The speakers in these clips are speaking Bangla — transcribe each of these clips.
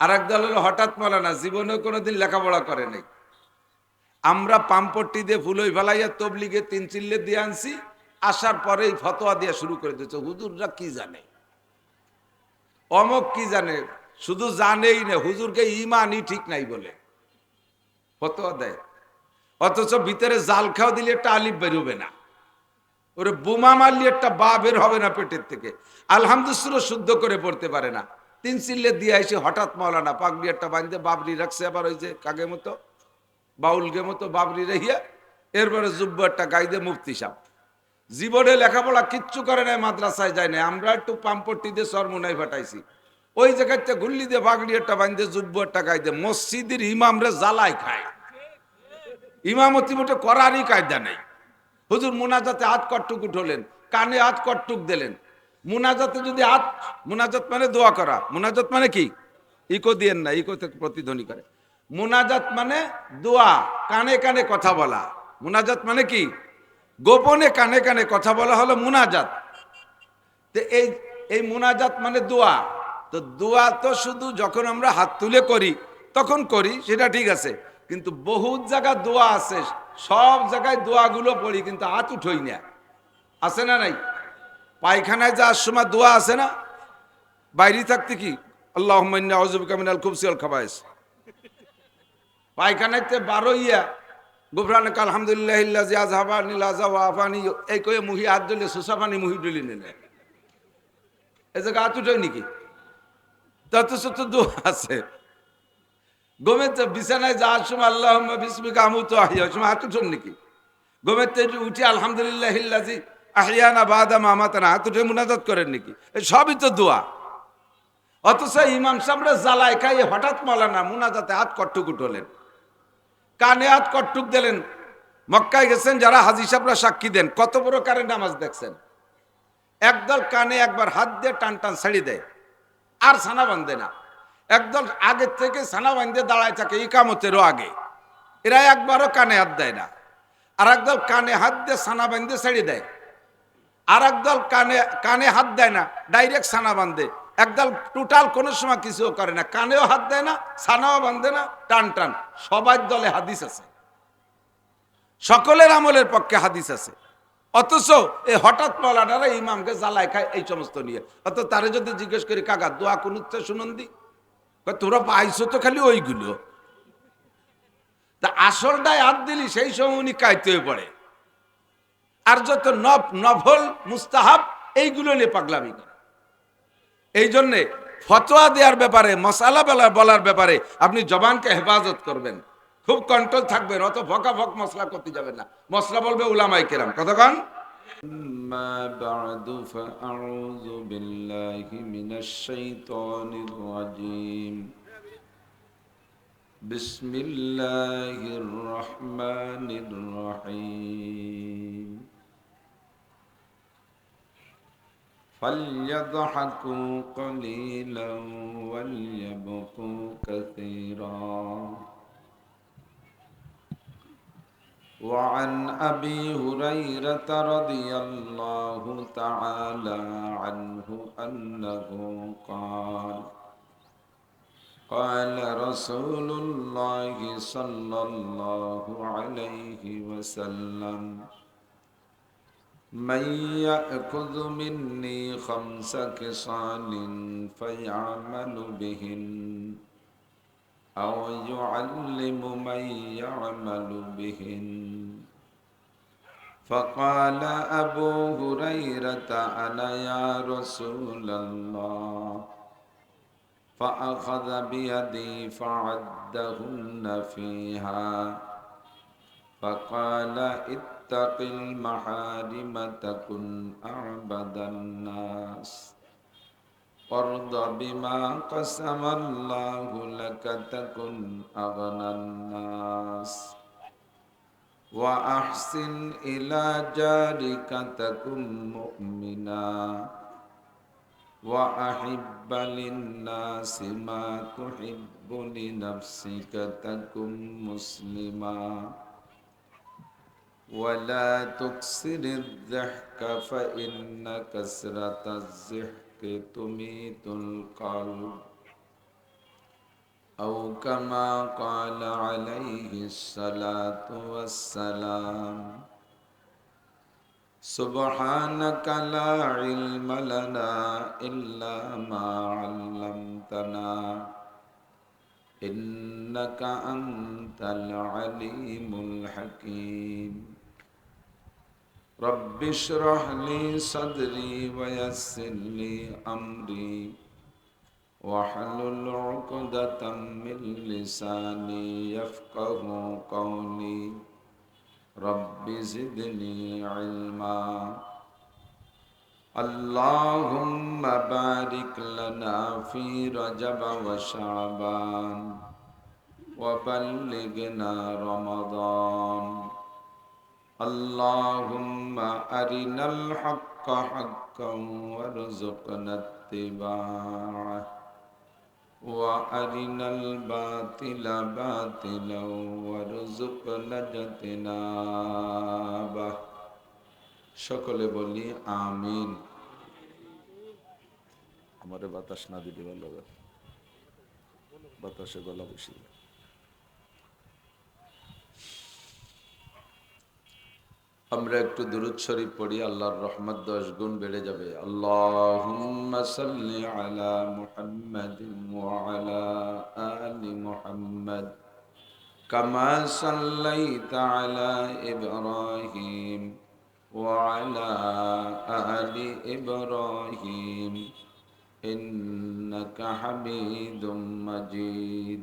আর এক দল হলো হঠাৎ মৌলানা জীবনে কোনোদিন লেখাপড়া করে নাই। আমরা পাম্পট্টি দিয়ে ফুলই ফেলাইয়া তবলিগে তিন চিল্লে দিয়ে আনছি, আসার পরেই ফতোয়া দিয়ে শুরু করে দিচ্ছে হুজুররা কি জানে? অমক কি জানে? শুধু জানেই না, হুজুরকে ইমানই ঠিক নাই বলে। ফতোয়া দেয়। অথচ ভিতরে জাল খাও দিলে একটা আলিফ বেরোবে না। ওরে বোমা মারলে একটা বা বের হবে না পেটের থেকে। আলহামদুসুরও শুদ্ধ করে পড়তে পারে না। তিন চিল্লে দিয়ে এসে হঠাৎ মৌলানা পাগড়ি একটা বাঁধতে বাবরি রাখছে, আবার ওই যে কাগে মতো বাউলকে মতো বাবরি রেহিয়া এরপরে জুব্ব একটা গাইদে মুফতি সাহ জীবনে লেখাপড়া কিচ্ছু করে নাই, মাদ্রাসায় যায় না আমরা একটু পাম্পট্টি দিয়ে সরমুনাই ফাটাইছি। ওই জায়গাতে গুল্লি দিয়ে বাগড়ি একটা বাঁধতে জুব্ব একটা গাইদে, মসজিদের ইমামরে জ্বালাই খায়। ইমামতি মোটে করারই কায়দা নেই। হুজুর মুনাজাতে হাত কট্টুক উঠলেন, কানে হাত কট্টুক দিলেন। মুনাজাতে যদি হাত, মুনাজাত মানে দোয়া করা। মুনাজাত মানে কি? ইকো দিয়েন না, ইকো থেকে প্রতিধ্বনি করে। মুনাজাত মানে দোয়া, কানে কানে কথা বলা। মুনাজাত মানে কি? গোপনে কানে কানে কথা বলা হলো মুনাজাত। তো এই এই মুনাজাত মানে দোয়া। তো দোয়া তো শুধু যখন আমরা হাত তুলে করি, তখন করি, সেটা ঠিক আছে। কিন্তু বহুত জায়গা দোয়া আছে, সব জায়গায় দোয়াগুলো পড়ি, কিন্তু হাত উঠই না। আছে না নাই? পায়খানায় যাওয়ার সময় দোয়া আছে না? বাইরে থাকতে কি? আল্লাহ মিনাল খুবসিয়াল খাবাইস। পায়খানাতে বারো ইয়া। গুফরান আলহামদুলিল্লাহ ইল্লাজি আজহাবানি লাজা ওয়াফানি এই কয়ে মুহি হাত দিলে সুসাফানি মুহি ডলি নিলে এই জায়গা হাত উঠে নাকি? তত শত দোয়া আছে। গোমেতে বিছানায় যাওয়ার সময় আল্লাহ বিসমিকা আমুত আহিয়া ওই সময় হাত উঠুন নাকি? গোমেতে উঠে আলহামদুলিল্লাহ ইল্লাজি আহিয়ানা বাদা মামাতানা হাত উঠে মুনাজাত করেন নাকি? সবই তো দোয়া। অথচ ইমাম সামনে জ্বালায় খাইয়ে হঠাৎ মলানা মুনাজাতে হাত কট্টুক উঠলেন। কানে হাত কট্টুক দিলেন। মক্কায় গেছেন, যারা হাজি সাহেবরা সাক্ষী দেন, কত বড় কারে নামাজ দেখছেন? একদল কানে একবার হাত দিয়ে টান টান ছাড়ি দেয়, আর ছানা বান্ধে না। একদল আগের থেকে সানা বান্ধে দাঁড়ায় থাকে ইকামতেরও আগে, এরা একবারও কানে হাত দেয় না। আর একদল কানে হাত দিয়ে ছানা বান্ধে ছেড়ে দেয়। আর একদল কানে কানে হাত দেয় না ডাইরেক্ট ছানা বান্ধে একদল টোটাল কোনো সময় কিছুও করে না, কানেও হাত দেয় না সানাও বাঁধে না, টান টান। সবার দলে হাদিস আছে। সকলের আমলের পক্ষে হাদিস আছে। অথচ এই হঠাৎ মলানারা ইমামকে জ্বালায় খায় এই সমস্ত নিয়ে। অত তারে যদি জিজ্ঞেস করি, কাকা, দোয়া কোন শুনুন দি তোরা পাইছো তো খালি ওইগুলো। তা আসলটাই হাত দিলি, সেই সময় উনি কাইতে পড়ে। আর যত নফ নফল মুস্তাহাব এইগুলো নিয়ে পাগলামি করে এই জন্যে ফতোয়া দেওয়ার ব্যাপারে মশালা বেলা বলার ব্যাপারে আপনি জবানকে হেফাজত করবেন খুব কন্ট্রোল থাকবেন অত ফকা ফক মশলা করতে যাবেন না মশলা বলবে উলামাই কেরাম কতক্ষণ أما بعد فأعوذ بالله من الشيطان الرجيم بسم الله الرحمن الرحيم فليضحكوا قليلا وليبكوا كثيرا. وعن أبي هريرة رضي الله تعالى عنه أنه قال قال رسول الله صلى الله عليه وسلم من يأخذ مني خمس خصال فيعمل بهن أو يعلم من يعمل بهن. فقال أبو هريرة أنا يا رسول الله. فأخذ بيدي فعدهن فيها. فقال اتق المحارم تكن أعبد الناس وارض بما قسم الله لك تكن أغنى الناس وأحسن إلى جارك تكن مؤمنا وأحب للناس ما تحب لنفسك تكن مسلما ولا تكسر الضحك فإن كسرة الضحك تميت القلب. أو كما قال عليه الصلاة والسلام سبحانك لا علم لنا إلا ما علمتنا إنك أنت العليم الحكيم. رب اشرح لي صدري ويسر لي أمري واحلل عقدة من لساني يفقه قولي. رب زدني علما. اللهم بارك لنا في رجب وشعبان وبلغنا رمضان. اللهم أرنا الحق حقا وارزقنا اتباعه وأرنا الباطل باطلا وارزقنا اجتنابه সকলে বলি আমিন আমারে বাতাস না দিতে ভালো হবে। বাতাসে গলা বসে আমরা একটু দুরুদ শরীফ পড়ি, আল্লাহর রহমত দশ গুণ বেড়ে যাবে। আল্লাহুম্মা সাল্লি আলা মুহাম্মাদিন ওয়া আলা আলি মুহাম্মাদ, কামা সাল্লাইতা আলা ইব্রাহিম ওয়া আলা আলি ইব্রাহিম, ইন্নাকা মাজিদ।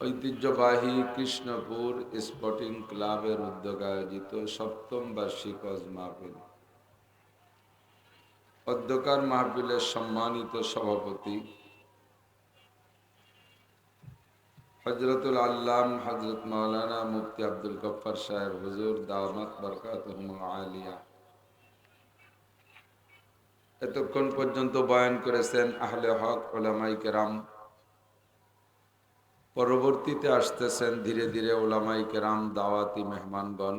ঐতিহ্যবাহী কৃষ্ণপুর স্পোর্টিং ক্লাবের উদ্যোগে আয়োজিত সপ্তম বার্ষিক হজ মাহফিল। অধ্যকার মাহফিলের সম্মানিত সভাপতি হজরতুল আল্লাম হজরত মাওলানা মুফতি আব্দুল গফ্ফার সাহেব হুজুর দাওয়াত বরকাত আলিয়া। এতক্ষণ পর্যন্ত বয়ান করেছেন আহলে হক ওলামাই কেরাম। পরবর্তীতে আসতেছেন ধীরে ধীরে ওলামাই কেরাম, দাওয়াতি মেহমানগণ।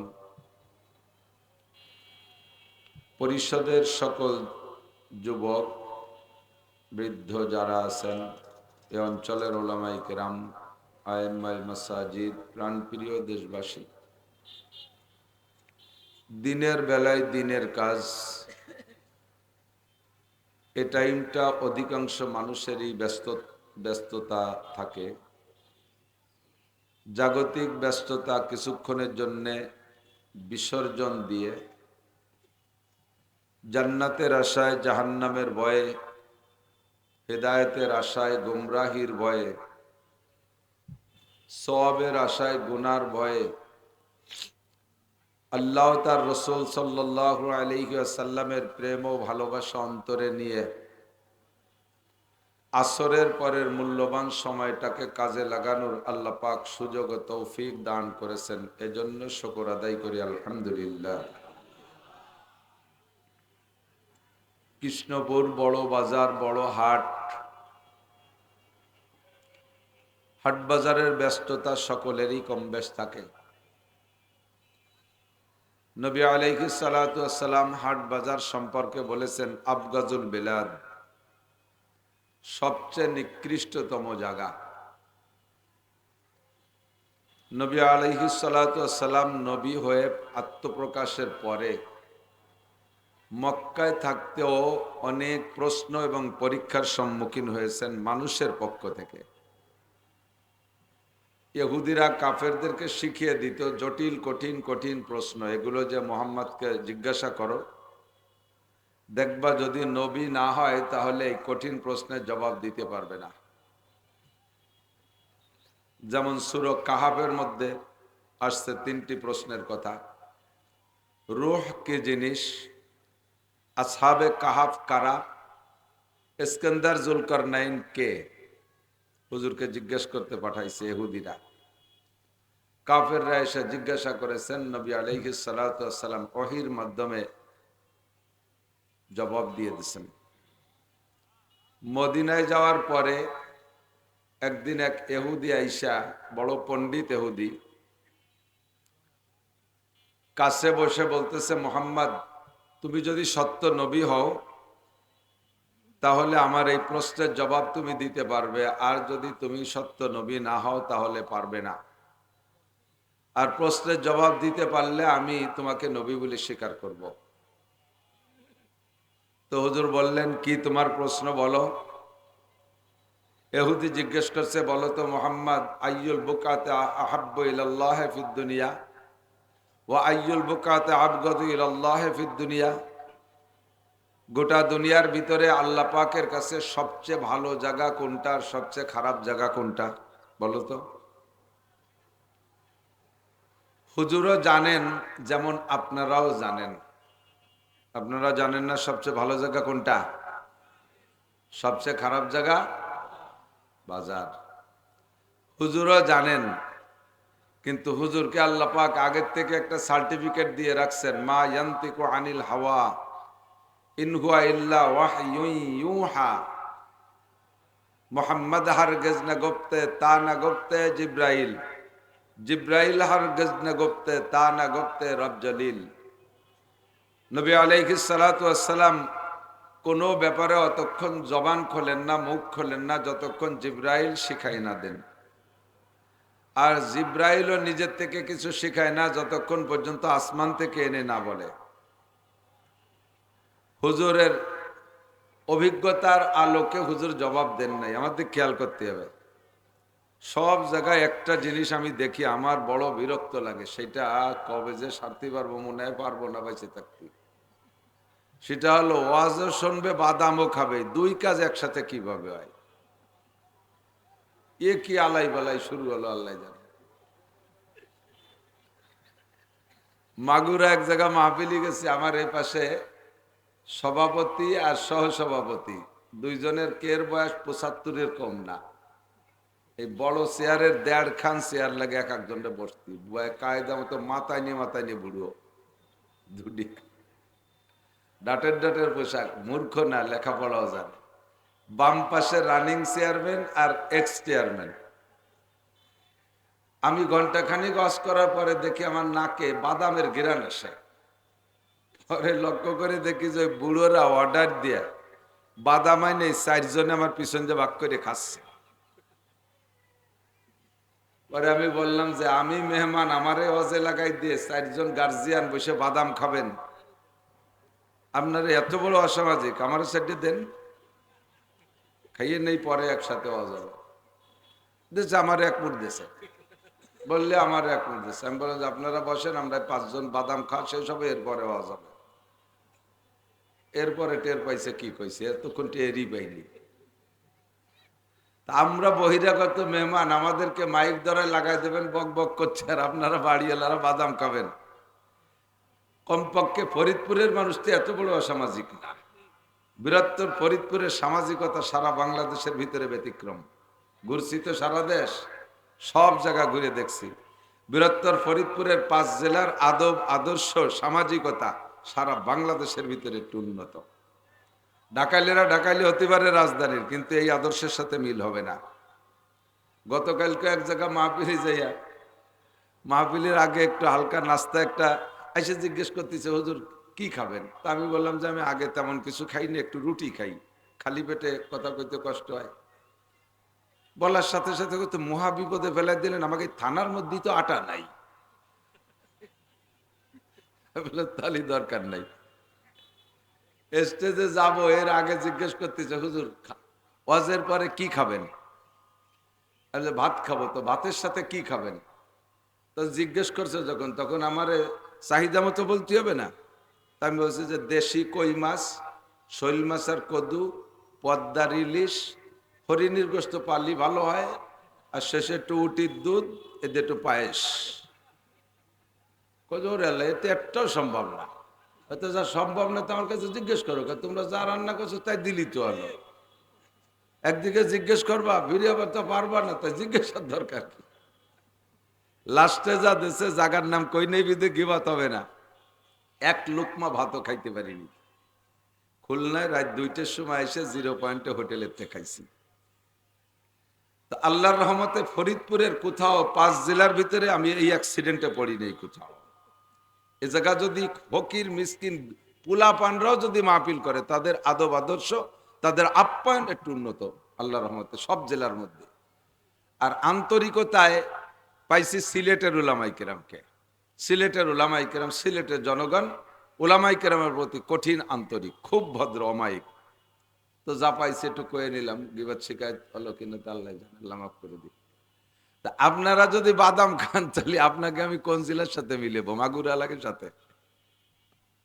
পরিষদের সকল যুবক, বৃদ্ধ যারা আছেন, এ অঞ্চলের ওলামাই কেরাম আয়েমাই মাসাজিদ, প্রাণপ্রিয় দেশবাসী। দিনের বেলায় দিনের কাজ, এ টাইমটা অধিকাংশ মানুষেরই ব্যস্ত, ব্যস্ততা থাকে। জাগতিক ব্যস্ততা কিছুক্ষণের জন্য বিসর্জন দিয়ে জান্নাতের আশায়, জাহান্নামের ভয়ে, হেদায়েতের আশায়, গুমরাহির ভয়ে সবের আশায়, গুনার ভয়ে আল্লাহ তার রসুল সাল্লাহ আলহিসাল্লামের প্রেম ও ভালোবাসা অন্তরে নিয়ে আসরের পরের মূল্যবান সময়টাকে কাজে লাগানোর আল্লাহ পাক সুযোগ তৌফিক দান করেছেন। এজন্য শকর আদায় করি, আলহামদুলিল্লাহ। কৃষ্ণপুর বড় বাজার, বড় হাট। হাট বাজারের ব্যস্ততা সকলেরই কম বেশ থাকে। নবী আলাইহি সালাম হাট বাজার সম্পর্কে বলেছেন, আফগাজুল বিলাদ। সবচেয়ে নিকৃষ্টতম জায়গা। নবী আলহি সালাম নবী হয়ে আত্মপ্রকাশের পরে মক্কায় থাকতেও অনেক প্রশ্ন এবং পরীক্ষার সম্মুখীন হয়েছেন মানুষের পক্ষ থেকে। ইহুদিরা কাফেরদেরকে শিখিয়ে দিত, জটিল, কঠিন কঠিন প্রশ্ন, এগুলো যে মোহাম্মদকে জিজ্ঞাসা করো। দেখবা যদি নবী না হয়, তাহলে এই কঠিন প্রশ্নের জবাব দিতে পারবে না। যেমন সুর কাহাবের মধ্যে আসছে তিনটি প্রশ্নের কথা। রুহ কি জিনিস? আসহাবে কাহাব কারা? ইস্কন্দার জুলকর নাইন কে? হুজুরকে জিজ্ঞেস করতে পাঠাইছে এহুদিরা কাফেররা এসে জিজ্ঞাসা করেছেন, নবী আলাইহি সালাম ওহির মাধ্যমে জবাব দিয়ে দিয়েছেন মদিনায় যাওয়ার পরে একদিন এক এহুদি আইসা, বড় পণ্ডিত এহুদি, কাছে বসে বলতেছে, মোহাম্মদ, তুমি যদি সত্য নবী হও, তাহলে আমার এই প্রশ্নের জবাব তুমি দিতে পারবে। আর যদি তুমি সত্য নবী না হও, তাহলে পারবে না। আর প্রশ্নের জবাব দিতে পারলে আমি তোমাকে নবী বলে স্বীকার করব। তো হুজুর বললেন, কি তোমার প্রশ্ন বলো? এহুদি জিজ্ঞেস করছে, বলো তো মোহাম্মদ, আইয়ুল বুকাতে আহাব্ব ইলাল্লাহ ফিদ দুনিয়া? ও আইয়ুল বুকাতে আবগদ ইলাল্লাহ ফিদ দুনিয়া? গোটা দুনিয়ার ভিতরে আল্লাহ পাকের কাছে সবচেয়ে ভালো জায়গা কোনটা আর সবচেয়ে খারাপ জায়গা কোনটা? বলো তো। হুজুরও জানেন, যেমন আপনারাও জানেন। আপনারা জানেন না সবচেয়ে ভালো জায়গা কোনটা? সবচেয়ে খারাপ জায়গা বাজার। হুজুরও জানেন, কিন্তু হুজুরকে আল্লাহ পাক আগের থেকে একটা সার্টিফিকেট দিয়ে রাখছেন, মা ইয়ান্তিকু আনিল হাওয়া ইনহুয়া ইল্লা ইউহা। মোহাম্মদ হারগেজ না গোপ্তে, তা না গোপ্তে, জিব্রাইল। জিব্রাইল হারগেজ না গোপ্তে, তা না গোপ্তে, রব জলিল। নবী আলাইহিস সালাতু আসসালাম কোনো ব্যাপারে অতক্ষণ জবান খোলেন না, মুখ খোলেন না, যতক্ষণ জিব্রাইল শিখাই না দেন। আর জিব্রাইলও নিজের থেকে কিছু শিখায় না, যতক্ষণ পর্যন্ত আসমান থেকে এনে না বলে। হুজুরের অভিজ্ঞতার আলোকে হুজুর জবাব দেন নাই। আমাদের খেয়াল করতে হবে। সব জায়গায় একটা জিনিস আমি দেখি, আমার বড় বিরক্ত লাগে, সেটা কবে যে সারতে পারব, মনে হয় পারব না বেঁচে থাকতে সেটা হলো, ওয়াজও শুনবে, বাদামও খাবে। দুই কাজ একসাথে কীভাবে হয়? এ কি আলাই বালাই শুরু হলো, আল্লাহ জানে। মাগুরা এক জায়গা মাহফিলি গেছে, আমার এই পাশে সভাপতি আর সহ সভাপতি দুইজনের কের বয়স পঁচাত্তরের কম না। এই বড় চেয়ারের দেড় খান চেয়ার লাগে এক একজনটা বসতি। কায়দা মতো মাথায় নিয়ে মাথায় নিয়ে বুড়ো। দুটি ডাটের ডাটের পোশাক, মূর্খ না, লেখাপড়াও জানে। বাম পাশে রানিং চেয়ারম্যান আর এক্স চেয়ারম্যান আমি ঘণ্টা খানিক অস করার পরে দেখি আমার নাকে বাদামের গিরান আসে। পরে লক্ষ্য করে দেখি যে বুড়োরা অর্ডার দিয়ে বাদামাই নেই, চারজনে আমার পিছন যে বাক করে খাচ্ছে। পরে আমি বললাম যে, আমি মেহমান, আমারে অজে লাগাই দিয়ে চারজন গার্জিয়ান বসে বাদাম খাবেন। আপনার এত বড় অসামাজিক আমার সাইডে দেন। খাইয়ে নেই, পরে একসাথে অজল দেশে আমার এক মুঠ দেশে। বললে আমার এক মুঠ দেশে। আমি বললাম আপনারা বসেন, আমরা পাঁচজন বাদাম খাওয়া শেষ হবে এরপরে অজল এরপরে টের পাইছে কি কইছে, এতক্ষণ টেরই পাইনি। আমরা বহিরাগত মেহমান, আমাদেরকে মাইক দ্বারা লাগাই দেবেন, বক বক করছে, আর আপনারা বাড়িওয়ালারা বাদাম খাবেন। কমপক্ষে ফরিদপুরের মানুষ তো এত বড় অসামাজিক না। বৃহত্তর ফরিদপুরের সামাজিকতা সারা বাংলাদেশের ভিতরে ব্যতিক্রম। ঘুরছি তো সারা দেশ, সব জায়গা ঘুরে দেখছি। বৃহত্তর ফরিদপুরের পাঁচ জেলার আদব, আদর্শ, সামাজিকতা সারা বাংলাদেশের ভিতরে একটু উন্নত। ডাকাইলেরা ডাকাইলে হতে পারে রাজধানীর, কিন্তু এই আদর্শের সাথে মিল হবে না। গতকালকে এক জায়গা মাহফিলে যাইয়া, মাহফিলের আগে একটু হালকা নাস্তা, একটা এসে জিজ্ঞেস করতেছে, হুজুর, কি খাবেন? তা আমি বললাম যে, আমি আগে তেমন কিছু খাইনি একটু রুটি খাই। খালি পেটে কথা কইতে কষ্ট হয়। বলার সাথে সাথে তো মহা বিপদে ফেলাই দিলেন, আমাকে থানার মধ্যেই তো আটা নাই। তাহলে দরকার নাই। স্টেজে যাব, এর আগে জিজ্ঞেস করতেছে, হুজুর ওয়াজের পরে কি খাবেন? ভাত খাব তো, ভাতের সাথে কি খাবেন? তো জিজ্ঞেস করছে যখন, তখন আমার চাহিদা মতো বলতে হবে না। আমি বলছি যে দেশি কই মাছ, শৈল মাছ আর কদু, পদ্মার ইলিশ, হরিণীর গোস্ত পালি ভালো হয়, আর শেষে একটু উটির দুধ, এতে একটু পায়েস। কজোর এলে এতে একটাও সম্ভব না। হয়তো যা সম্ভব না তো আমার কাছে জিজ্ঞেস করো তোমরা যা রান্না করছ তাই দিলি তো হলো একদিকে জিজ্ঞেস করবা ভিডিও তো পারবা না, তাই জিজ্ঞেসার দরকার কি? লাস্টে যা দেশে জাগার নাম কই নেই গিবাত হবে না। এক লোকমা ভাতও খাইতে পারিনি। খুলনায় রাত দুইটার সময় এসে জিরো পয়েন্টে হোটেলের থেকে খাইছি। আল্লাহর রহমতে ফরিদপুরের কোথাও পাঁচ জেলার ভিতরে আমি এই অ্যাক্সিডেন্টে পড়ি নেই কোথাও। এ জায়গা যদি ফকির, মিসকিন পুলা পানরাও যদি মাহফিল করে, তাদের আদব আদর্শ, তাদের আপ্যায়ন একটু উন্নত আল্লাহ রহমতে সব জেলার মধ্যে। আর আন্তরিকতায় পাইছি সিলেটের উলামাই কেরামকে। সিলেটের উলামাই কেরাম, সিলেটের জনগণ উলামাই কেরামের প্রতি কঠিন আন্তরিক, খুব ভদ্র, অমায়িক। তো যা পাইছি একটু কয়ে নিলাম গিবাদ শিকায়ত হলো কিনা তা আল্লাহ মাফ করে দিই তা আপনারা যদি বাদাম খান, তাহলে আপনাকে আমি কোন জেলার সাথে মিলেব, মাগুর এলাকার সাথে।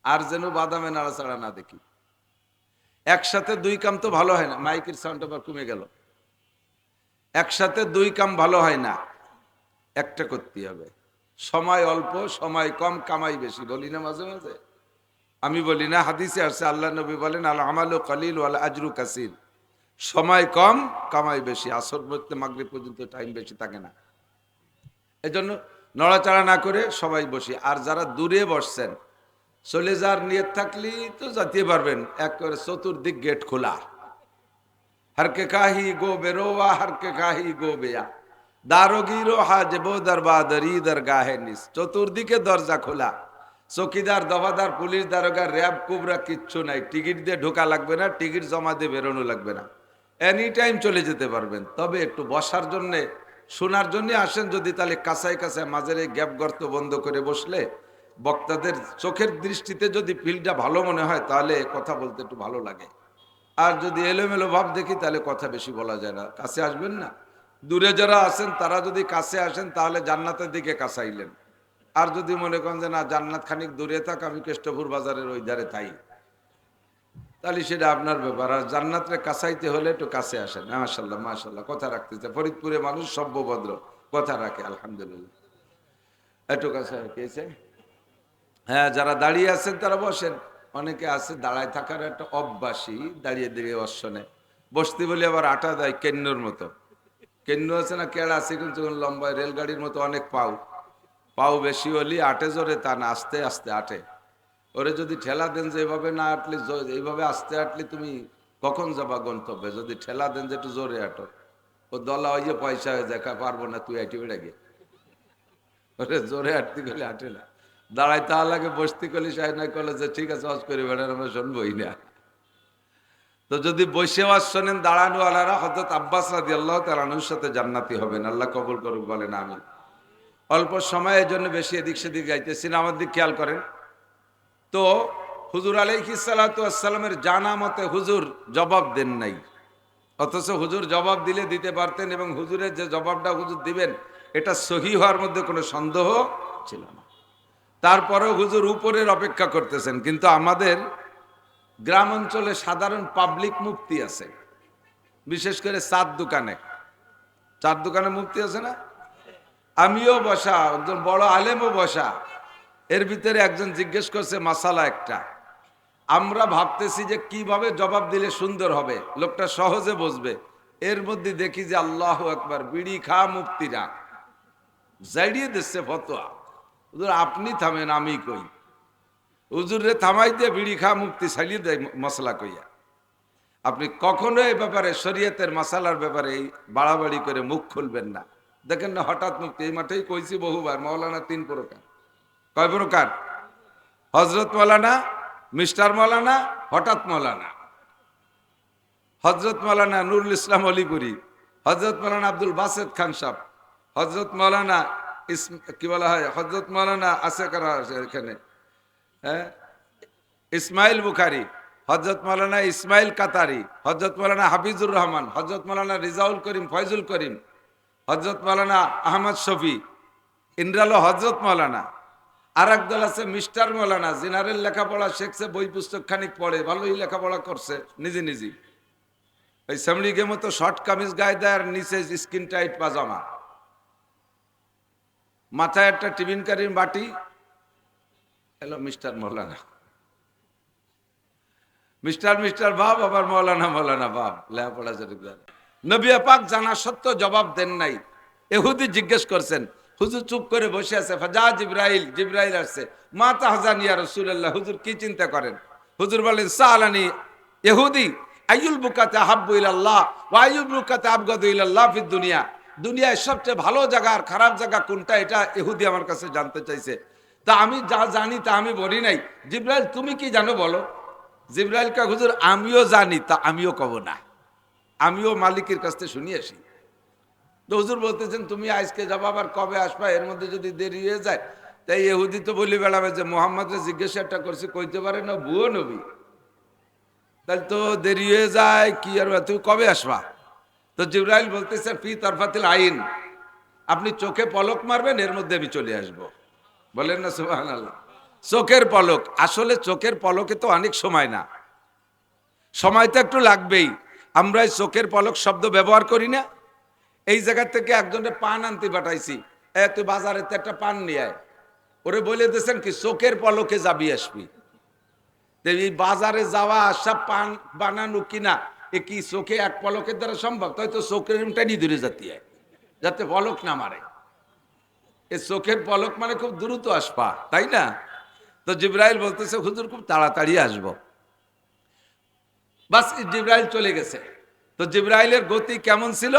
আর যেন বাদামে নাড়াচাড়া না দেখি। একসাথে দুই কাম তো ভালো হয় না, মাইকের সাউন্ড আবার কমে গেল। একসাথে দুই কাম ভালো হয় না। একটা করতে হবে। সময় অল্প, সময় কম, কামাই বেশি। বলি না মাঝে মাঝে? আমি বলি না, হাদিসে আসছে, আল্লাহ নবী বলেন, আল আমালু কালিল ওয়াল আজরু কাসির। সময় কম, কামাই বেশি। আসর মধ্যে মাগরিব পর্যন্ত টাইম বেশি থাকে না। এজন্য নড়াচড়া না করে সবাই বসি। আর যারা দূরে বসছেন, চলে যাওয়ার নিয়ত থাকলে তো যেতে পারবেন এক করে চতুর্দিক গেট খোলা। হারকে কাহি গো বেরোয়া, হারকে কাহি গো বেয়া। দারোগিরো হাজবো দরবাদরি দরগাহে নিস। চতুর্দিকে দরজা খোলা। চকিদার, দফাদার, পুলিশ দারোগা র্যাব, কুবরা কিচ্ছু নাই। টিকিট দিয়ে ঢোকা লাগবে না, টিকিট জমা দিয়ে বেরোনো লাগবে না। এনি টাইম চলে যেতে পারবেন। তবে একটু বসার জন্যে, শোনার জন্য আসেন যদি তাহলে কাছায় কাছায় মাঝের এই গ্যাপ গর্ত বন্ধ করে বসলে বক্তাদের চোখের দৃষ্টিতে যদি ফিল্ডটা ভালো মনে হয় তাহলে কথা বলতে একটু ভালো লাগে। আর যদি এলোমেলো ভাব দেখি তাহলে কথা বেশি বলা যায় না। কাছে আসবেন না? দূরে যারা আছেন, তারা যদি কাছে আসেন, তাহলে জান্নাতের দিকে কাছাইলেন আর যদি মনে করেন যে, না, জান্নাত খানিক দূরে থাক, আমি কেষ্টপুর বাজারের ওই ধারে তাই। তাহলে সেটা আপনার ব্যাপার। আর জান্নাতরে কাছাইতে হলে একটু কাছে আসেন। মাশাল্লাহ মাশাল্লাহ কথা রাখতেছে। ফরিদপুরে মানুষ সভ্যভদ্র, কথা রাখে, আলহামদুলিল্লাহ। একটু কাছে রাখিয়েছে। হ্যাঁ যারা দাঁড়িয়ে আছেন, তারা বসেন। অনেকে আছে, দাঁড়ায় থাকার একটা অভ্যাসী দাঁড়িয়ে দাঁড়িয়ে অশ্বনে বসতে বলে আবার আটা দেয় কেন্নর মতো। কেন্ন আছে না কেড়া আছে, কিন্তু লম্বা রেলগাড়ির মতো অনেক পাও পাও বেশি হলে আটে জোরে তা না আস্তে আস্তে আটে। ওরে যদি ঠেলা দেন যে এইভাবে না আটলে এইভাবে আস্তে আটলে তুমি কখন যাবা গন্তব্যে? যদি ঠেলা দেন যে একটু জোরে আটো। ও দলা ওই যে পয়সা হয়ে দেখা পারব না তুই আইটি বেড়ে গিয়ে। ওরে জোরে আটতে গেলে আটে না। দাঁড়াই তাহলে বসতে গেলে সাহেব না করলে যে ঠিক আছে, হজ করে বেড়ান আমরা শুনবই না। তো যদি বসে ওয়াজ শোনেন, দাঁড়ানো আলারা হজরত আব্বাস রাদি আল্লাহ তালানুর সাথে জান্নাতি হবেন। আল্লাহ কবুল করুক, বলেন আমি অল্প সময়ের জন্য বেশি এদিক সেদিক যাইতেছি আমার দিক খেয়াল করেন। তো হুজুর আলাইহি সালামের জানা মতে হুজুর জবাব দেন নাই। অথচ হুজুর জবাব দিলে দিতে পারতেন এবং হুজুরের যে জবাবটা হুজুর দিবেন, এটা সহি হওয়ার মধ্যে কোনো সন্দেহ ছিল না। তারপরেও হুজুর উপরের অপেক্ষা করতেছেন, কিন্তু আমাদের গ্রাম অঞ্চলে সাধারণ পাবলিক মুক্তি আছে। বিশেষ করে চার দোকানে। চার দোকানে মুক্তি আছে না? আমিও বসা, একজন বড় আলেমও বসা। এর ভিতরে একজন জিজ্ঞেস করছে, মাসালা একটা। আমরা ভাবতেছি যে কীভাবে জবাব দিলে সুন্দর হবে। লোকটা সহজে বসবে এর মধ্যে দেখি যে আল্লাহ একবার বিড়ি খা মুক্তিরা জাইড়িয়ে দিচ্ছে ফতোয়া। আপনি থামেন, আমি কই? হুজুরে থামাই দিয়ে বিড়ি খা, মুক্তি ছাড়িয়ে দেয় মশলা কইয়া। আপনি কখনো এই ব্যাপারে শরীয়তের মশালার ব্যাপারে এই বাড়াবাড়ি করে মুখ খুলবেন না। দেখেন না, হঠাৎ মুক্তি, এই মাঠেই কইছি বহুবার, মৌলানা তিন প্রকার। কয় প্রকার? হজরত মৌলানা, মিস্টার মৌলানা, হঠাৎ মৌলানা। হজরত মৌলানা নুরুল ইসলাম অলিপুরি হজরত মৌলানা আব্দুল বাসেদ খান সাহ হজরত মৌলানা কি বলা হয়? হজরত মৌলানা আছে করা এখানে। হ্যাঁ ইসমাইল বুখারি হজরত মৌলানা ইসমাইল কাতারি হজরত মৌলানা হাফিজুর রহমান হজরত মৌলানা রিজাউল করিম, ফয়জুল করিম হজরত মৌলানা আহমদ শফি ইন্দ্রালো হজরত মৌলানা আর একদল আছে মিস্টার মৌলানা জিনারের লেখাপড়া শেখছে, বই পুস্তক খানিক পড়ে, ভালোই লেখাপড়া করছে, নিজে নিজে ওই সামড়িকে মতো শর্ট কামিজ গায়ে দেয় আর নিচে স্কিন টাইট পাজামা। মাথায় একটা টিফিন কারির বাটি হ্যালো, মিস্টার মৌলানা। মিস্টার মিস্টার বাপ, আবার মৌলানা মৌলানা বাপ লেখাপড়া শরীফ জানে। নবী পাক জানা সত্য জবাব দেন নাই। এহুদি জিজ্ঞেস করছেন, হুজুর চুপ করে বসে আছে যা জিব্রাইল জিব্রাইল আসছে। মা তাহজান, ইয়া রসুল্লাহ হুজুর কি চিন্তা করেন? হুজুর বলেন, সালানি ইহুদি আইয়ুল বুকাতে হাব্বু ইলাল্লাহ, ওয়া আইয়ুল বুকাতে আবগাদু ইলাল্লাহ ফিদ দুনিয়া। দুনিয়ায় সবচেয়ে ভালো জায়গা আর খারাপ জায়গা কোনটা, এটা ইহুদি আমার কাছে জানতে চাইছে। তা আমি যা জানি তা আমি বলি নাই। জিব্রাইল, তুমি কি জানো বলো? জিব্রাইল কা হুজুর, আমিও জানি, তা আমিও কব না। আমিও মালিকের কাছ থেকে শুনি আসি। তো হুজুর বলতেছেন, তুমি আজকে যাব, আবার কবে আসবা? এর মধ্যে যদি দেরি হয়ে যায় তাই এহুদি তো বলি বেড়াবে যে, মোহাম্মদরে জিজ্ঞাসাটা করছি, কইতে পারে না ভুয়ো নবী? তাহলে তো দেরি হয়ে যায়, কি আর তুমি কবে আসবা? তো জিব্রাইল বলতেছে, ফি তরফাতিল আইন। আপনি চোখে পলক মারবেন, এর মধ্যে আমি চলে আসব। বলেন না সুবাহান আল্লাহ চোখের পলক। আসলে চোখের পলকে তো অনেক সময় না। সময় তো একটু লাগবেই। আমরা এই চোখের পলক শব্দ ব্যবহার করি না। এই জায়গা থেকে একজনের পান আনতে পাঠাইছি। এ, তুই বাজারে তো একটা পান নিয়ে আয়। ওরে বলে দিয়েছেন কি, চোখের পলকে যাবি আসবি। এই বাজারে যাওয়া, আসা, পান বানানো কিনা এ কি চোখে এক পলকের দ্বারা সম্ভব? তাই তো চোখের এমটাই ধরে যাতে যাতে পলক না মারে। এ চোখের পলক মানে খুব দ্রুত আসবা, তাই না? তো জিব্রাইল বলতেছে, হুজুর, খুব তাড়াতাড়ি আসব। বাস, জিব্রাইল চলে গেছে। তো জিব্রাইলের গতি কেমন ছিল?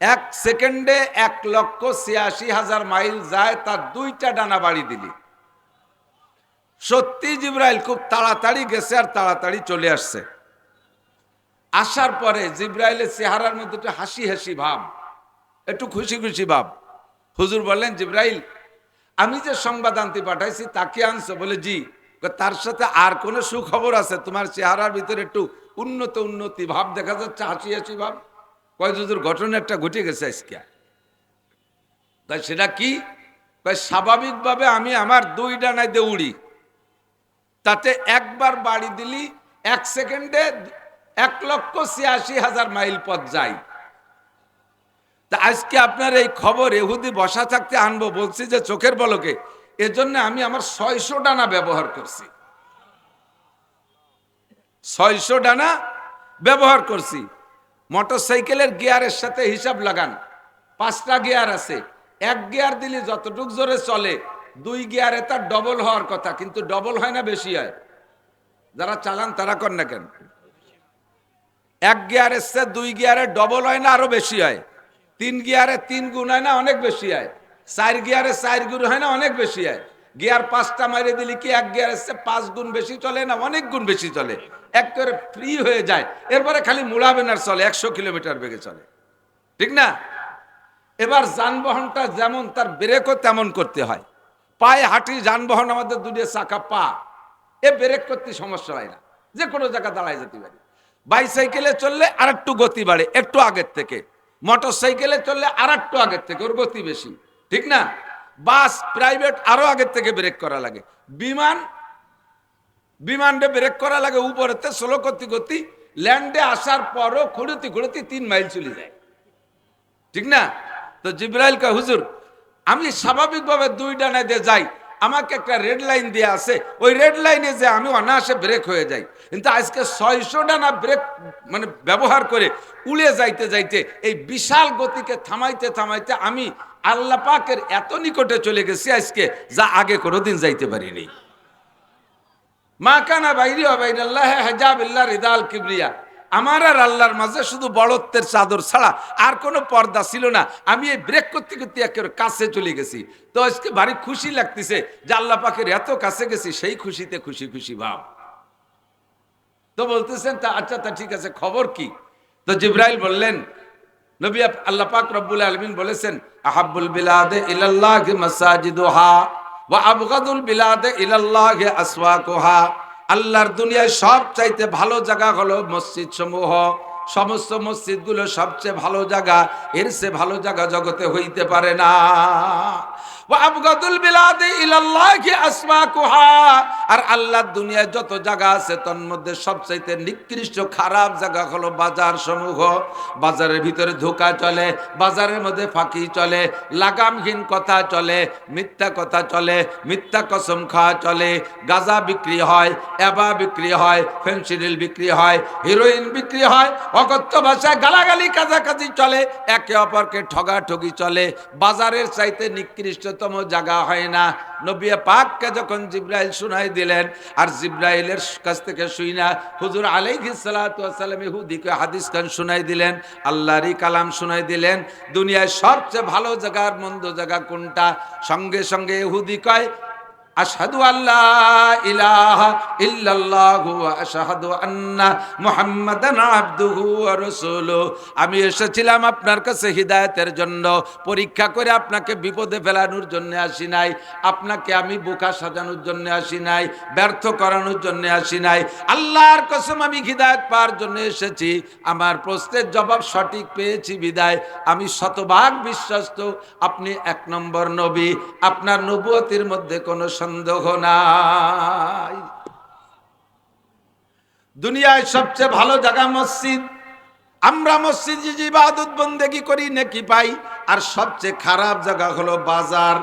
এক সেকেন্ডে এক লক্ষ ছিয়াশি হাজার মাইল যায়, তার দুইটা ডানা বাড়ি দিলি। সত্যি জিব্রাইল খুব তাড়াতাড়ি গেছে আর তাড়াতাড়ি চলে আসছে। আসার পরে জিব্রাইলের চেহারার মধ্যে একটু হাসি হাসি ভাব, একটু খুশি খুশি ভাব। হুজুর বললেন, জিব্রাইল, আমি যে সংবাদ আনতে পাঠাইছি তাকে আনছো? বলে, জি। তার সাথে আর কোনো সুখবর আছে? তোমার চেহারার ভিতরে একটু উন্নত উন্নতি ভাব দেখা যাচ্ছে, হাসি হাসি ভাব? কয়, হুজুর, ঘটনা একটা ঘটে গেছে আজকে। তাই সেটা কি? স্বাভাবিকভাবে আমি আমার দুই ডানায় দিয়ে উড়ি। তাতে একবার বাড়ি দিলি, এক সেকেন্ডে এক লক্ষ ছিয়াশি হাজার মাইল পথ যাই তা আজকে আপনার এই খবর এহুদি বসা থাকতে আনব, বলছি যে চোখের বলকে, এজন্য আমি আমার ছয়শো ডানা ব্যবহার করছি। ছয়শো ডানা ব্যবহার করছি। মোটর সাইকেলের গিয়ারের সাথে হিসাব লাগান, পাঁচটা গিয়ার আছে। এক গিয়ার দিলে যতটুক জোরে চলে, দুই গিয়ারে তার ডবল হওয়ার কথা, কিন্তু ডবল হয় না, বেশি হয়। যারা চালান তারা কর না কেন? এক গিয়ার এসছে দুই গিয়ারে ডবল হয় না, আরও বেশি হয়। তিন গিয়ারে তিন গুণ হয় না, অনেক বেশি হয়। চার গিয়ারে চার গুণ হয় না, অনেক বেশি হয়। গিয়ার পাঁচটা মারিয়ে দিলে কি এক গিয়ার এসছে পাঁচ গুণ বেশি চলে না, অনেক গুণ বেশি চলে? এক করে ফ্রি হয়ে যায়। এরপরে খালি মুড়াবেন আর চলে, একশো কিলোমিটার বেগে চলে। ঠিক না? এবার যানবাহনটা যেমন তার ব্রেকও তেমন করতে হয়। পায়ে হাঁটি যানবাহন আমাদের দুটো চাকা পা। এ ব্রেক করতে সমস্যা হয় না। যে কোনো জায়গা দাঁড়ায় যেতে পারে। বাইসাইকেলে চললে আর একটু গতি বাড়ে, একটু আগের থেকে। মোটর সাইকেলে চললে আর একটু আগের থেকে, ওর গতি বেশি। ঠিক না? বাস, প্রাইভেট আরও আগের থেকে ব্রেক করা লাগে। বিমান, বিমানটা ব্রেক করা লাগে উপরেতে ষোলো গতি গতি ল্যান্ডে আসার পরও খুঁড়তি খুঁড়তি তিন মাইল চলে যায়। ঠিক না? তো জিব্রাইল কা হুজুর, আমি স্বাভাবিকভাবে দুই ডানায় দিয়ে যাই। আমাকে একটা রেড লাইন দিয়ে আছে। ওই রেড লাইনে যে আমি অনায়াসে ব্রেক হয়ে যাই। কিন্তু আজকে ছয়শো ডানা ব্রেক মানে ব্যবহার করে উড়ে যাইতে যাইতে এই বিশাল গতিকে থামাইতে থামাইতে আমি আল্লাহ পাকের এত নিকটে চলে গেছি আজকে, যা আগে কোনোদিন যাইতে পারিনি। মা কানা বাইরি বাইন আল্লাহ হেজাব ইল্লা রিদাল কিবরিয়া। আমার আর আল্লাহর মাঝে শুধু বড়ত্বের চাদর ছাড়া আর কোনো পর্দা ছিল না। আমি এই ব্রেক করতে করতে একেবারে কাছে চলে গেছি। তো আজকে ভারী খুশি লাগতেছে যে আল্লাহ পাকের এত কাছে গেছি, সেই খুশিতে খুশি খুশি ভাব। তো বলতেছেন, তা আচ্ছা তা ঠিক আছে, খবর কি? তো জিব্রাইল বললেন, নবী আল্লাহ পাক রব্বুল আলমিন বলেছেন আহাবুল বিলাদে ইলাল্লাহ মাসাজিদুহা ওয়া আবগাদুল বিলাদে ইলাল্লাহ আসওয়াকুহা। আল্লাহর দুনিয়ায় সব চাইতে ভালো জায়গা হলো মসজিদ সমূহ সমস্ত মসজিদগুলো সবচেয়ে ভালো জায়গা। এর সে ভালো জায়গা জগতে হইতে পারে না। ওয়া আবগাদুল বিলাদি ইলাল্লাহি আসমাকুহা। আর আল্লাহর দুনিয়ায় যত জায়গা আছে তন্মধ্যে মধ্যে সবচাইতে নিকৃষ্ট খারাপ জায়গা হলো বাজার সমূহ বাজারের ভিতরে ধোকা চলে, বাজারের মধ্যে ফাঁকি চলে, লাগামহীন কথা চলে, মিথ্যা কথা চলে, মিথ্যা কসম খাওয়া চলে, গাঁজা বিক্রি হয় এবা বিক্রি হয়, ফেন্সিডিল বিক্রি হয়, হিরোইন বিক্রি হয়, অগত্য ভাষায় গালাগালি, কাজাকাজি চলে, একে অপরকে ঠগাঠগি চলে। বাজারের চাইতে নিকৃষ্টতম জায়গা হয় না। নবী পাককে যখন জিব্রাইল শুনাই দিলেন, আর জিব্রাইলের কাছ থেকে শুই না, হুজুর আলাইহি সালাম ইহুদিকে হাদিস খান শুনাই দিলেন, আল্লাহরই কালাম শুনাই দিলেন। দুনিয়ায় সবচেয়ে ভালো জায়গা আর মন্দ জায়গা কোনটা? সঙ্গে সঙ্গে হুদি কয় আশহাদু আল্লাহ ইলাহা ইল্লাল্লাহু আশহাদু আন্না মুহাম্মাদান আবদুহু ওয়া রাসূলুহু। আমি এসেছিলাম আপনার কাছে হিদায়াতের জন্য। পরীক্ষা করে আপনাকে বিপদে ফেলানোর জন্য আসি নাই। আপনাকে আমি বোকা সাজানোর জন্য আসি নাই। ব্যর্থ করানোর জন্য আসি নাই। আল্লাহর কসম আমি হিদায়াত পাওয়ার জন্য এসেছি। আমার প্রশ্নের জবাব সঠিক পেয়েছি বিদায়। আমি শতভাগ বিশ্বস্ত। আপনি এক নম্বর নবী। আপনার নবুয়তির মধ্যে কোনো সন্দেহ নাই। দুনিয়ায় সবচেয়ে ভালো জায়গা মসজিদ। আমরা মসজিদ ইবাদত করি, নাকি পাই। আর সবচেয়ে খারাপ জায়গা হলো বাজার।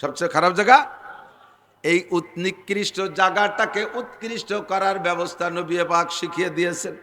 সবচেয়ে খারাপ জায়গা? এই উৎনিকৃষ্ট জায়গাটাকে উৎকৃষ্ট করার ব্যবস্থা নবী পাক শিখিয়ে দিয়েছেন।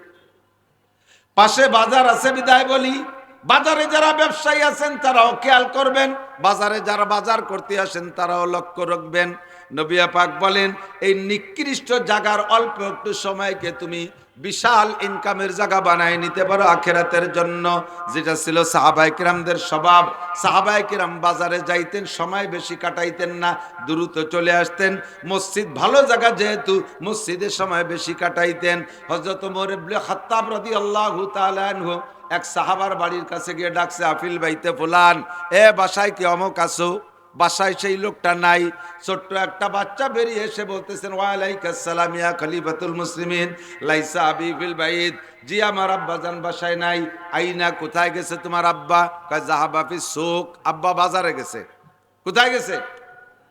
পাশে বাজার আছে বিদায় বলি। বাজারে যারা ব্যবসায়ী আছেন, তারাও খেয়াল করবেন। বাজারে যারা বাজার করতে আসেন, তারাও লক্ষ্য রাখবেন। নবিয়া পাক বলেন, এই নিকৃষ্ট জাগার অল্প একটু সময়কে তুমি বিশাল ইনকামের জায়গা বানায় নিতে পারো আখেরাতের জন্য, যেটা ছিল সাহাবাই কিরামদের স্বভাব। সাহাবাই কিরাম বাজারে যাইতেন, সময় বেশি কাটাইতেন না, দ্রুত চলে আসতেন। মসজিদ ভালো জায়গা যেহেতু, মসজিদে সময় বেশি কাটাইতেন। হজরত মোরেবলে খাত্তাব রদি আল্লাহ তালানহু এক সাহাবার বাড়ির কাছে গিয়ে ডাকছে, আফিল বাইতে ফুলান, এ বাসায় কি অমক আসো বাসায় সেই লোকটা নাই। ছোট্ট একটা বাচ্চা বেরিয়ে এসে বলতেছেন ওয়ালাইকাসালাম ইয়া খলিফাতুল মুসলিমিন, লাইসা আবিফিল বাইদ জি, আমার আব্বা জান বাসায় নাই। আইনা, কোথায় গেছে তোমার আব্বা? কয় জাহাবাফি শোক আব্বা বাজারে গেছে। কোথায় গেছে?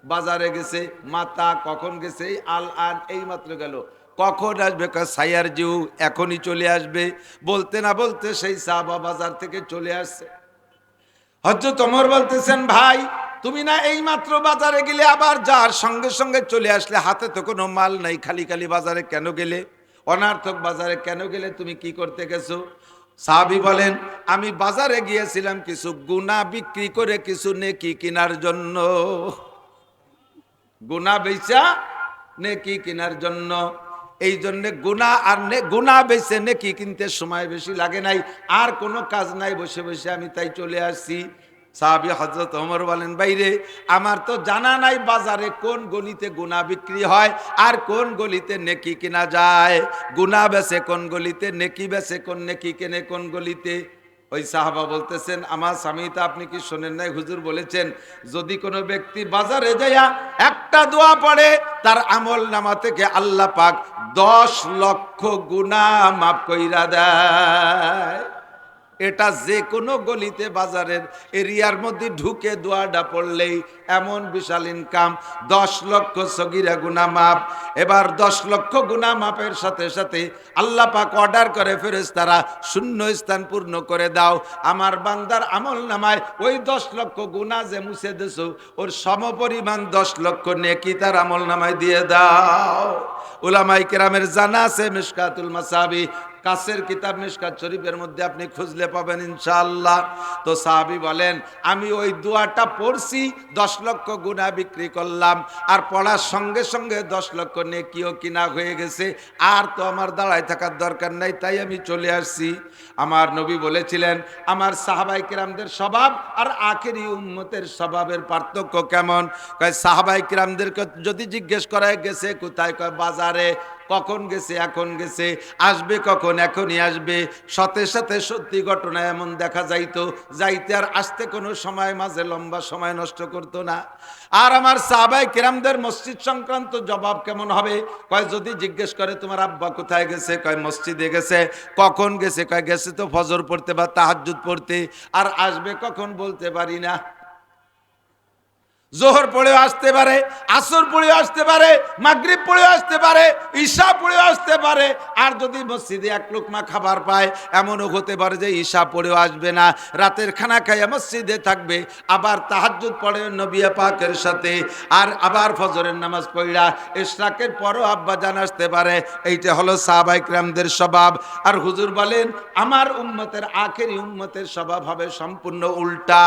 বাজারে গেছে। মাতা কখন গেছে? আল আন, এই মাত্র গেল। কখন আসবে? সাইয়ার জিউ, এখনই চলে আসবে। বলতে না বলতে সেই সাহাবা বাজার থেকে চলে আসছে। হজরত তোমর বলতেছেন, ভাই তুমি না এই মাত্র বাজারে গেলে আবার যার সঙ্গে সঙ্গে চলে আসলে হাতে তো কোনো মাল নাই, খালি খালি বাজারে কেন গেলে? অনার্থক বাজারে কেন গেলে তুমি কি করতে গেছো? সাহাবি বলেন, আমি বাজারে গিয়েছিলাম কিছু গুনা বিক্রি করে কিছু নেকি কেনার জন্য। গুনা বেচা, নেকি কেনার জন্য। এই জন্য গুণা আর নে গুণা বেছে নেকি কিনতে সময় বেশি লাগে নাই। আর কোনো কাজ নাই, বসে বসে আমি তাই চলে আসছি। সাহাবি হজরত ওমর বলেন, বাইরে, আমার তো জানা নাই বাজারে কোন গলিতে গুণা বিক্রি হয় আর কোন গলিতে নেকি কেনা যায়। গুণা বেছে কোন গলিতে, নেকি বেছে কোন, নেকি কেনে কোন গলিতে? ওই সাহাবা বলতেছেন, আমার স্বামীটা আপনি কি শোনেন নাই? হুজুর বলেছেন, যদি কোনো ব্যক্তি বাজারে যাইয়া একটা দোয়া পড়ে, তার আমল নামা থেকে আল্লাহ পাক দশ লক্ষ গুণা মাফ কইরা দেয়। এটা যে কোনো গলিতে, বাজারের এরিয়ার মধ্যে ঢুকে দোয়াটা পড়লেই এমন বিশাল ইনকাম দশ লক্ষ সগিরা গুনা মাপ এবার দশ লক্ষ গুনা মাপের সাথে সাথে আল্লাহ পাক অর্ডার করে ফেরেস তারা শূন্য স্থান পূর্ণ করে দাও। আমার বান্দার আমল নামায় ওই দশ লক্ষ গুণা যে মুছে দেছো, ওর সমপরিমাণ দশ লক্ষ নেকি তার আমল নামায় দিয়ে দাও। উলামাই কেরামের জানা আছে মিসকাতুল মাসাবি। কাছের কিতাব মিসকাত শরীফের মধ্যে আপনি খুঁজলে পাবেন ইনশাআল্লাহ। তো সাহাবি বলেন, আমি ওই দোয়াটা পড়ছি, দশ লক্ষ গুণা বিক্রি করলাম, আর পড়ার সঙ্গে সঙ্গে দশ লক্ষ নেকিও কিনা হয়ে গেছে, আর তো আমার দাঁড়ায় থাকার দরকার নাই, তাই আমি চলে আসছি। আমার নবী বলেছিলেন, আমার সাহাবাই কিরামদের স্বভাব আর আখেরি উম্মতের স্বভাবের পার্থক্য কেমন? কয়, সাহাবাই কিরামদেরকে যদি জিজ্ঞেস করা গেছে, কোথায়? কয়, বাজারে। কখন গেছে, এখন গেছে, আসবে কখন, এখনই আসবে। সাথে সাথে সত্যি ঘটনা এমন দেখা যাইতো, যাইতে আর আসতে কোনো সময় মাঝে লম্বা সময় নষ্ট করতো না। আর আমার সাহাবাই কিরামদের মসজিদ সংক্রান্ত জবাব কেমন হবে? কয়, যদি জিজ্ঞেস করে তোমার আব্বা কোথায় গেছে, কয়, মসজিদে গেছে, কখন গেছে, কয়, গেছে তো ফজর পড়তে বা তাহাজুদ পড়তে, আর আসবে কখন বলতে পারি না। জোহর পড়েও আসতে পারে, আসর পড়েও আসতে পারে, মাগরিব পড়েও আসতে পারে, ঈশা পড়েও আসতে পারে। আর যদি মসজিদে এক লোকমা খাবার পায়, এমনও হতে পারে যে ঈশা পড়েও আসবে না। রাতের খানা খাইয়া মসজিদে থাকবে, আবার তাহাজ্জুদ পড়ে নবিয়া পাকের সাথে, আর আবার ফজরের নামাজ পড়া ইশরাকের পরও আব্বা জান আসতে পারে। এইটা হলো সাহাবাইকরামদের স্বভাব। আর হুজুর বলেন, আমার উম্মতের আখেরি উম্মতের স্বভাব হবে সম্পূর্ণ উল্টা।